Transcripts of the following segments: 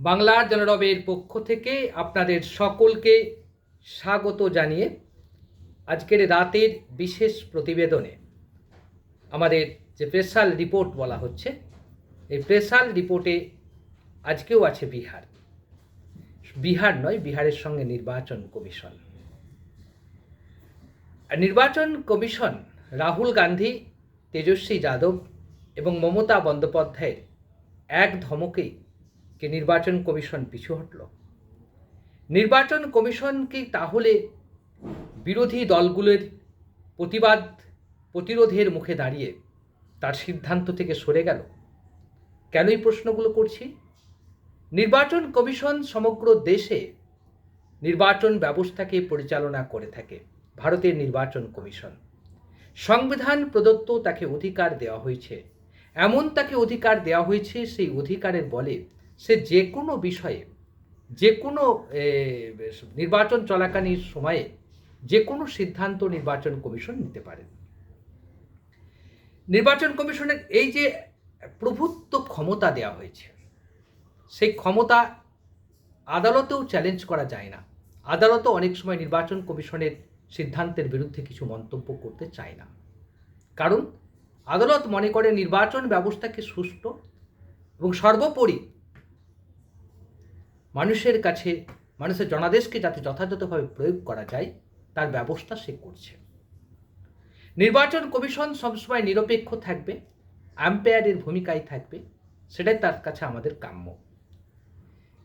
বাংলার জনরবের পক্ষ থেকে আপনাদের সকলকে স্বাগত জানিয়ে আজকের রাতের বিশেষ প্রতিবেদনে আমাদের যে স্পেশাল রিপোর্ট বলা হচ্ছে, এই স্পেশাল রিপোর্টে আজকেও আছে বিহার। বিহার নয়, বিহারের সঙ্গে নির্বাচন কমিশন। নির্বাচন কমিশন রাহুল গান্ধী, তেজস্বী যাদব এবং মমতা বন্দ্যোপাধ্যায়ের এক ধমকেই কি নির্বাচন কমিশন পিছু হটল। নির্বাচন কমিশন কি তাহলে বিরোধী দলগুলোর প্রতিবাদ, প্রতিরোধের মুখে দাঁড়িয়ে তার সিদ্ধান্ত থেকে সরে গেল? কেনই প্রশ্নগুলো করছি? নির্বাচন কমিশন সমগ্র দেশে নির্বাচন ব্যবস্থাকে পরিচালনা করে থাকে, ভারতের নির্বাচন কমিশন। সংবিধান প্রদত্ত তাকে অধিকার দেওয়া হয়েছে। এমন তাকে অধিকার দেওয়া হয়েছে সেই অধিকারের বলে সে যে কোনো বিষয়ে, যে কোনো নির্বাচন চলাকালীন সময়ে যে কোনো সিদ্ধান্ত নির্বাচন কমিশন নিতে পারে। নির্বাচন কমিশনের এই যে প্রভুত্ব ক্ষমতা দেওয়া হয়েছে, সেই ক্ষমতা আদালতেও চ্যালেঞ্জ করা যায় না। আদালতও অনেক সময় নির্বাচন কমিশনের সিদ্ধান্তের বিরুদ্ধে কিছু মন্তব্য করতে চায় না। কারণ আদালত মনে করে নির্বাচন ব্যবস্থাকে সুষ্ঠু এবং সর্বোপরি মানুষের কাছে, মানুষের জনাদেশকে যাতে যথাযথভাবে প্রয়োগ করা যায়, তার ব্যবস্থা সে করছে। নির্বাচন কমিশন সবসময় নিরপেক্ষ থাকবে, আম্পায়ারের ভূমিকায় থাকবে, সেটাই তার কাছে আমাদের কাম্য।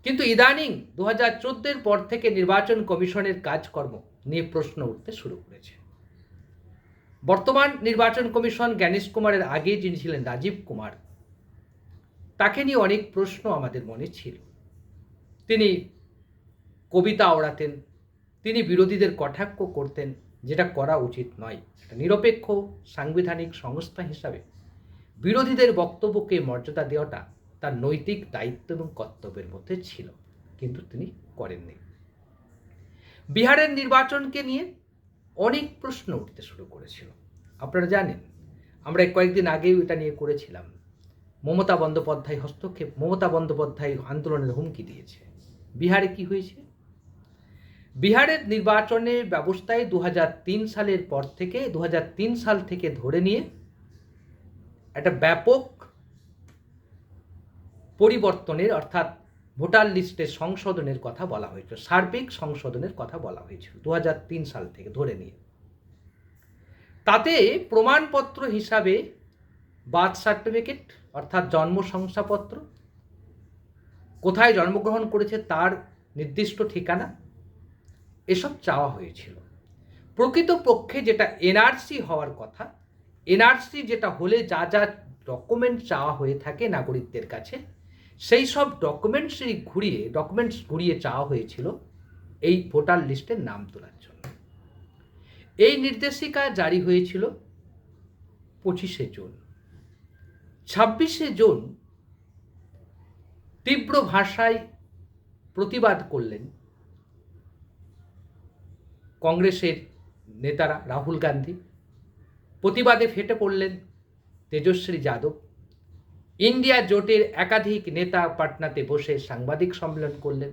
কিন্তু ইদানিং দু হাজার চোদ্দের পর থেকে নির্বাচন কমিশনের কাজকর্ম নিয়ে প্রশ্ন উঠতে শুরু করেছে। বর্তমান নির্বাচন কমিশন জ্ঞানেশ কুমারের আগে যিনি ছিলেন রাজীব কুমার, তাকে নিয়ে অনেক প্রশ্ন আমাদের মনে ছিল। তিনি কবিতা ওড়াতেন, তিনি বিরোধীদের কটাক্ষ করতেন, যেটা করা উচিত নয়। একটা নিরপেক্ষ সাংবিধানিক সংস্থা হিসাবে বিরোধীদের বক্তব্যকে মর্যাদা দেওয়াটা তার নৈতিক দায়িত্ব এবং কর্তব্যের মধ্যে ছিল, কিন্তু তিনি করেননি। বিহারের নির্বাচনকে নিয়ে অনেক প্রশ্ন উঠতে শুরু করেছিল। আপনারা জানেন, আমরা কয়েকদিন আগেও এটা নিয়ে করেছিলাম। মমতা বন্দ্যোপাধ্যায় হস্তক্ষেপ, মমতা বন্দ্যোপাধ্যায় আন্দোলনের হুমকি দিয়েছে। বিহারে কি হয়েছে? বিহারের নির্বাচনের ব্যবস্থায় দু হাজার তিন সালের পর থেকে দু হাজার তিন সাল থেকে ধরে নিয়ে একটা ব্যাপক পরিবর্তনের অর্থাৎ ভোটার লিস্টের সংশোধনের কথা বলা হয়েছিল, সার্বিক সংশোধনের কথা বলা হয়েছিল দু হাজার তিন সাল থেকে ধরে নিয়ে। তাতে প্রমাণপত্র হিসাবে বার্থ সার্টিফিকেট অর্থাৎ জন্ম শংসাপত্র কোথায় জন্মগ্রহণ করেছে তার নির্দিষ্ট ঠিকানা? এসব চাওয়া হয়েছিল। প্রকৃতপক্ষে যেটা এনআরসি হওয়ার কথা, এনআরসি যেটা হলে যা যা ডকুমেন্ট চাওয়া হয়ে থাকে নাগরিকদের কাছে, সেই সব ডকুমেন্টসই ঘুরিয়ে ডকুমেন্টস ঘুরিয়ে চাওয়া হয়েছিল এই ভোটার লিস্টের নাম তোলার জন্য। এই নির্দেশিকা জারি হয়েছিল পঁচিশে জুন। ছাব্বিশে জুন তীব্র ভাষায় প্রতিবাদ করলেন কংগ্রেসের নেতারা রাহুল গান্ধী। প্রতিবাদে ফেটে পড়লেন তেজস্বী যাদব। ইন্ডিয়া জোটের একাধিক নেতা পাটনাতে বসে সাংবাদিক সম্মেলন করলেন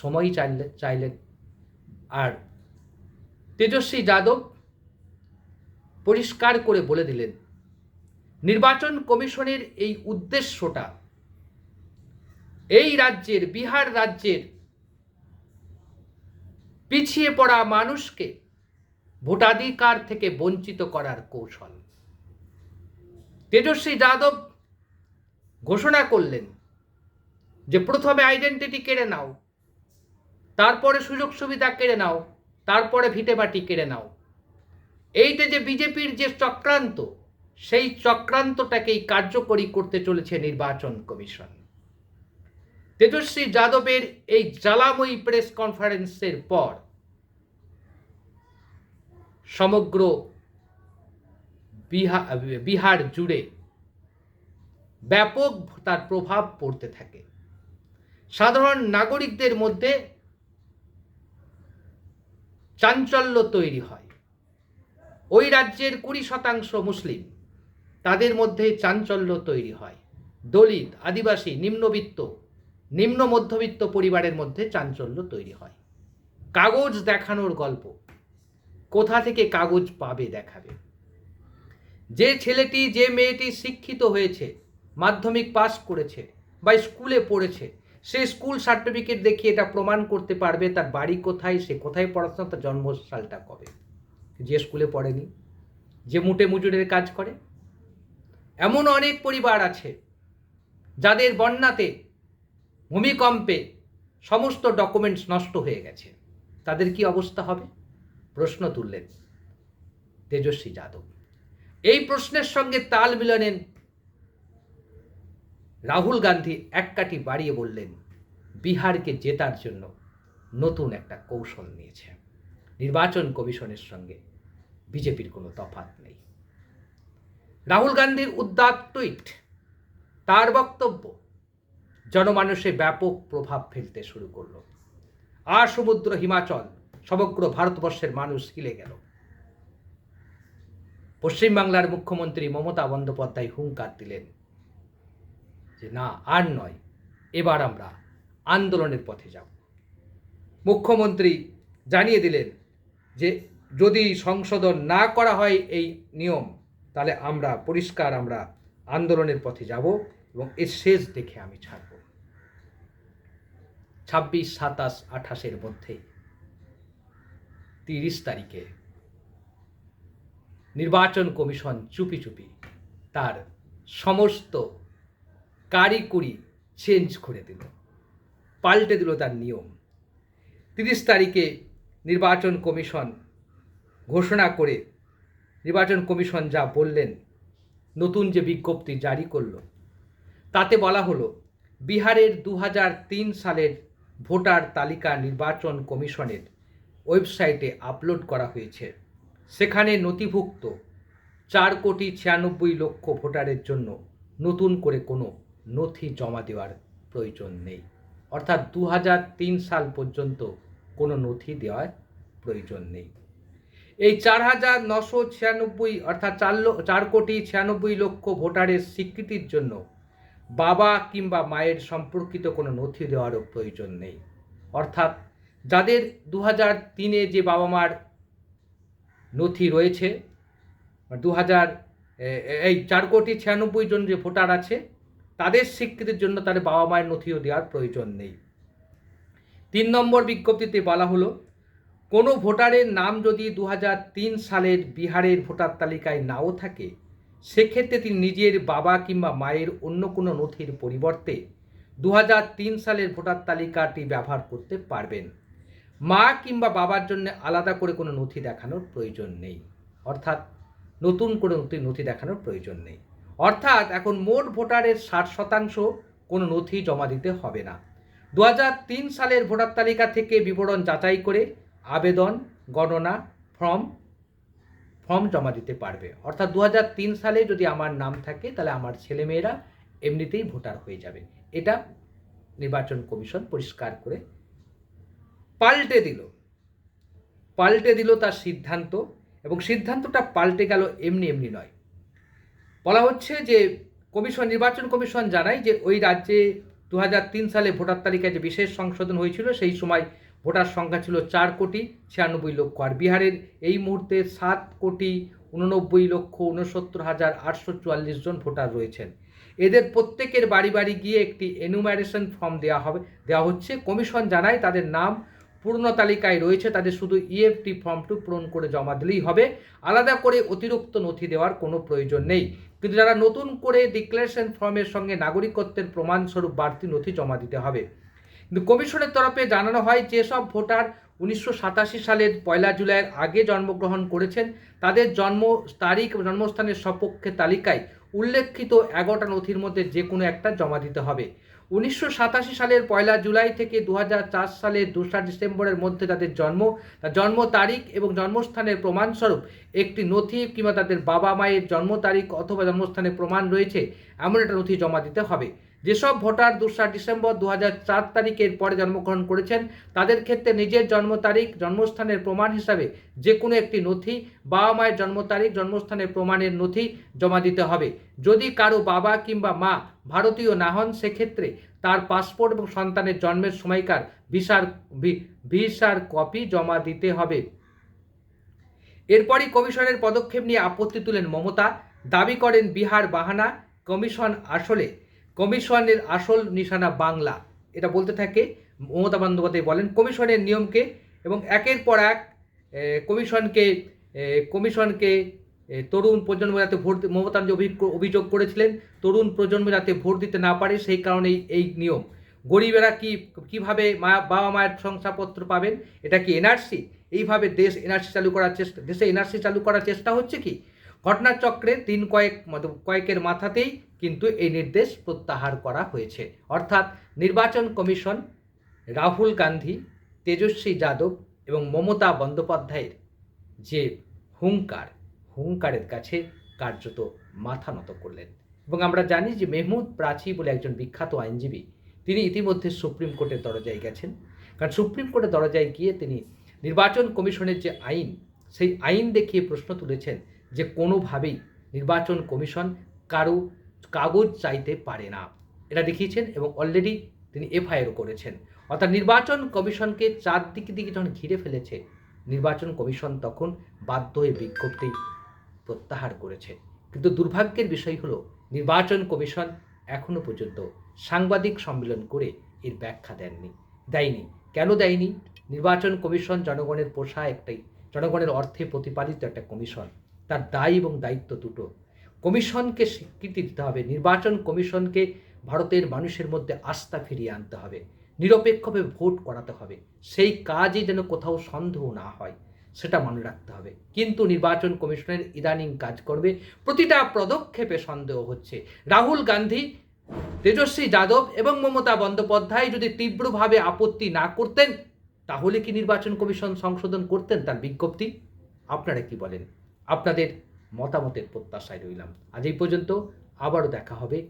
সময় চাইলেন চাইলেন। আর তেজস্বী যাদব পরিষ্কার করে বলে দিলেন, নির্বাচন কমিশনের এই উদ্দেশ্যটা এই রাজ্যের, বিহার রাজ্যের পিছিয়ে পড়া মানুষকে ভোটাধিকার থেকে বঞ্চিত করার কৌশল। তেজস্বী যাদব ঘোষণা করলেন যে প্রথমে আইডেন্টিটি কেড়ে নাও, তারপরে সুযোগ সুবিধা কেড়ে নাও, তারপরে ভিটেমাটি কেড়ে নাও। এইটা যে বিজেপির যে চক্রান্ত, সেই চক্রান্তটাকেই কার্যকরী করতে চলেছে নির্বাচন কমিশন। তেজস্বী যাদবের এই জ্বালাময়ী প্রেস কনফারেন্সের পর সমগ্র বিহার বিহার জুড়ে ব্যাপক তার প্রভাব পড়তে থাকে। সাধারণ নাগরিকদের মধ্যে চাঞ্চল্য তৈরি হয়। ওই রাজ্যের কুড়ি শতাংশ মুসলিম, তাদের মধ্যে চাঞ্চল্য তৈরি হয়। দলিত, আদিবাসী, নিম্নবিত্ত নিম্ন মধ্যবিত্ত পরিবারের মধ্যে চাঞ্চল্য তৈরি হয়। কাগজ দেখানোর গল্প। কোথা থেকে কাগজ পাবে দেখাবে? যে ছেলেটি, যে মেয়েটি শিক্ষিত হয়েছে, মাধ্যমিক পাস করেছে বা স্কুলে পড়েছে, সে স্কুল সার্টিফিকেট দেখিয়ে এটা প্রমাণ করতে পারবে তার বাড়ি কোথায়, সে কোথায় পড়াশোনা, তার জন্মসালটা কবে? যে স্কুলে পড়েনি, যে মুটে মুজুরের কাজ করে। এমন অনেক পরিবার আছে যাদের বন্যাতে ভূমিকম্পে সমস্ত ডকুমেন্টস নষ্ট হয়ে গেছে। তাদের কি অবস্থা হবে? প্রশ্ন তুললেন তেজস্বী যাদব। এই প্রশ্নের সঙ্গে তাল মিলনেন রাহুল গান্ধী এক কাঠি বাড়িয়ে বললেন, বিহারকে জেতার জন্য নতুন একটা কৌশল নিয়েছে। নির্বাচন কমিশনের সঙ্গে বিজেপির কোনো তফাৎ নেই। রাহুল গান্ধীর উদ্দাত টুইট, তার বক্তব্য জনমানসে ব্যাপক প্রভাব ফেলতে শুরু করল। আর সমুদ্র, হিমাচল, সমগ্র ভারতবর্ষের মানুষ হিলে গেল। পশ্চিমবাংলার মুখ্যমন্ত্রী মমতা বন্দ্যোপাধ্যায় হুঙ্কার দিলেন যে, না, আর নয়, এবার আমরা আন্দোলনের পথে যাব। মুখ্যমন্ত্রী জানিয়ে দিলেন যে, যদি সংশোধন না করা হয় এই নিয়ম, তাহলে আমরা, পরিষ্কার আমরা আন্দোলনের পথে যাব এবং এর শেষ দেখে আমি ছাড়ব। ছাব্বিশ, সাতাশ, আঠাশের মধ্যে। তিরিশ তারিখে নির্বাচন কমিশন চুপি চুপি তার সমস্ত কারিকুরি চেঞ্জ করে দিল, পাল্টে দিল তার নিয়ম। তিরিশ তারিখে নির্বাচন কমিশন ঘোষণা করে নির্বাচন কমিশন যা বললেন, নতুন যে বিজ্ঞপ্তি জারি করল, তাতে বলা হলো, বিহারের দু সালের ভোটার তালিকা নির্বাচন কমিশনের ওয়েবসাইটে আপলোড করা হয়েছে। সেখানে নথিভুক্ত চার কোটি ছিয়ানব্বই লক্ষ ভোটারের জন্য নতুন করে কোনো নথি জমা দেওয়ার প্রয়োজন নেই। অর্থাৎ দু সাল পর্যন্ত কোনো নথি দেওয়ার প্রয়োজন নেই। এই চার হাজার নশো ছিয়ানব্বই অর্থাৎ চার চার কোটি ছিয়ানব্বই লক্ষ ভোটারের স্বীকৃতির জন্য বাবা কিংবা মায়ের সম্পর্কিত কোনো নথি দেওয়ারও প্রয়োজন নেই। অর্থাৎ যাদের দু হাজার তিনে যে বাবা মার নথি রয়েছে দু হাজার এই চার কোটি ছিয়ানব্বই জন যে ভোটার আছে, তাদের স্বীকৃতির জন্য তাদের বাবা মায়ের নথিও দেওয়ার প্রয়োজন নেই। তিন নম্বর বিজ্ঞপ্তিতে বলা হলো, কোনো ভোটারের নাম যদি দু সালের বিহারের ভোটার তালিকায় নাও থাকে সেক্ষেত্রে তিনি নিজের বাবা কিংবা মায়ের অন্য কোনো নথির পরিবর্তে দু সালের ভোটার তালিকাটি ব্যবহার করতে পারবেন। মা কিংবা বাবার জন্য আলাদা করে কোনো নথি দেখানোর প্রয়োজন নেই। অর্থাৎ নতুন করে নথি নথি দেখানোর প্রয়োজন নেই। অর্থাৎ এখন মোট ভোটারের ষাট শতাংশ কোনো নথি জমা দিতে হবে না। দু সালের ভোটার তালিকা থেকে বিবরণ যাচাই করে আবেদন, গণনা, ফর্ম ফর্ম জমা দিতে পারবে। অর্থাৎ দু সালে যদি আমার নাম থাকে, তাহলে আমার ছেলেমেয়েরা এমনিতেই ভোটার হয়ে যাবে। এটা নির্বাচন কমিশন পরিষ্কার করে পাল্টে দিল। পাল্টে দিল তার সিদ্ধান্ত এবং সিদ্ধান্তটা পাল্টে গেল এমনি এমনি নয়। বলা হচ্ছে যে কমিশন, নির্বাচন কমিশন জানায় যে ওই রাজ্যে দু সালে ভোটার তালিকায় যে বিশেষ সংশোধন হয়েছিল, সেই সময় ভোটার সংখ্যা ছিল চার কোটি ছিয়ানব্বই লক্ষ। আর বিহারের এই মুহূর্তে সাত কোটি উননব্বই লক্ষ উনসত্তর হাজার আটশো চুয়াল্লিশ জন ভোটার রয়েছেন। এদের প্রত্যেকের বাড়ি বাড়ি গিয়ে একটি এনুমারেশন ফর্ম দেওয়া হবে। দেওয়া হচ্ছে কমিশন জানায় তাদের নাম, পূর্ণ তালিকায় রয়েছে, তাদের শুধু E ইএফটি ফর্মটু পূরণ করে জমা দিলেই হবে। আলাদা করে অতিরিক্ত নথি দেওয়ার কোনো প্রয়োজন নেই। কিন্তু যারা নতুন করে ডিক্লারেশন ফর্মের সঙ্গে নাগরিকত্বের প্রমাণস্বরূপ বাড়তি নথি জমা দিতে হবে কিন্তু কমিশনের তরফে জানানো হয়, যেসব ভোটার উনিশশো সাতাশি সালের পয়লা জুলাইয়ের আগে জন্মগ্রহণ করেছেন, তাদের জন্ম তারিখ জন্মস্থানের সপক্ষে তালিকায় উল্লেখিত এগারোটা নথির মধ্যে যে কোনো একটা জমা দিতে হবে। উনিশশো সাতাশি সালের পয়লা জুলাই থেকে দু সালের দোসরা ডিসেম্বরের মধ্যে তাদের জন্ম জন্ম তারিখ এবং জন্মস্থানের প্রমাণস্বরূপ একটি নথি কিংবা তাদের বাবা মায়ের জন্ম তারিখ অথবা জন্মস্থানের প্রমাণ রয়েছে, এমন একটা নথি জমা দিতে হবে। যেসব ভোটার দোসরা ডিসেম্বর দু চার তারিখের পরে জন্মগ্রহণ করেছেন, তাদের ক্ষেত্রে নিজের জন্ম তারিখ, জন্মস্থানের প্রমাণ হিসাবে যে কোনো একটি নথি, বাবা মায়ের জন্ম তারিখ, জন্মস্থানের প্রমাণের নথি জমা দিতে হবে। যদি কারও বাবা কিংবা মা ভারতীয় না হন, সেক্ষেত্রে তার পাসপোর্ট এবং সন্তানের জন্মের সময়কার ভিসার ভিসার কপি জমা দিতে হবে। এরপরই কমিশনের পদক্ষেপ নিয়ে আপত্তি তুলেন মমতা। দাবি করেন বিহার বাহানা কমিশন আসলে কমিশনের আসল নিশানা বাংলা। এটা বলতে থাকে, মমতা বন্দ্যোপাধ্যায় বলেন, কমিশনের নিয়মকে এবং একের পর এক কমিশনকে কমিশনকে তরুণ প্রজন্ম যাতে ভোট মমতা অভিযোগ করেছিলেন, তরুণ প্রজন্ম যাতে ভোট দিতে না পারে, সেই কারণেই এই নিয়ম। গরিবেরা কি, কীভাবে মা, বাবা মায়ের শংসাপত্র পাবেন? এটা কি এনআরসি? এইভাবে দেশ এনআরসি চালু করার চেষ্টা, দেশে এনআরসি চালু করার চেষ্টা হচ্ছে কি? ঘটনাচক্রে তিন কয়েক মত- কয়েকের মাথাতেই কিন্তু এই নির্দেশ প্রত্যাহার করা হয়েছে। অর্থাৎ নির্বাচন কমিশন, রাহুল গান্ধী, তেজস্বী যাদব এবং মমতা বন্দ্যোপাধ্যায়ের যে হুঙ্কার হুঙ্কারের কাছে কার্যত মাথা নত করলেন। এবং আমরা জানি যে মেহমুদ প্রাচী বলে একজন বিখ্যাত আইনজীবী, তিনি ইতিমধ্যে সুপ্রিম কোর্টের দরজায় গেছেন। কারণ সুপ্রিম কোর্টের দরজায় গিয়ে তিনি নির্বাচন কমিশনের যে আইন, সেই আইন দেখিয়ে প্রশ্ন তুলেছেন যে কোনোভাবেই নির্বাচন কমিশন কারও কাগজ চাইতে পারে না। এটা দেখিয়েছেন এবং অলরেডি তিনি এফআইআরও করেছেন। অর্থাৎ নির্বাচন কমিশনকে চারদিক দিকে যখন ঘিরে ফেলেছে, নির্বাচন কমিশন তখন বাধ্য হয়ে বিজ্ঞপ্তি প্রত্যাহার করেছে। কিন্তু দুর্ভাগ্যের বিষয় হলো, নির্বাচন কমিশন এখনও পর্যন্ত সাংবাদিক সম্মেলন করে এর ব্যাখ্যা দেননি, দেয়নি। কেন দেয়নি? নির্বাচন কমিশন জনগণের পোষা একটাই, জনগণের অর্থে প্রতিপালিত একটা কমিশন। তার দায় এবং দায়িত্ব দুটো। কমিশনকে স্বীকৃতি দিতে হবে। নির্বাচন কমিশনকে ভারতের মানুষের মধ্যে আস্থা ফিরিয়ে আনতে হবে। নিরপেক্ষভাবে ভোট করাতে হবে। সেই কাজে যেন কোথাও সন্দেহ না হয়, সেটা মনে রাখতে হবে। কিন্তু নির্বাচন কমিশনের ইদানিং কাজ করবে। প্রতিটা পদক্ষেপে সন্দেহ হচ্ছে। রাহুল গান্ধী, তেজস্বী যাদব এবং মমতা বন্দ্যোপাধ্যায় যদি তীব্রভাবে আপত্তি না করতেন, তাহলে কি নির্বাচন কমিশন সংশোধন করতেন তার বিজ্ঞপ্তি? আপনারা কি বলেন? আপনাদের মতামতের প্রত্যাশায় রইলাম। আজ এই পর্যন্ত আবারও দেখা হবে।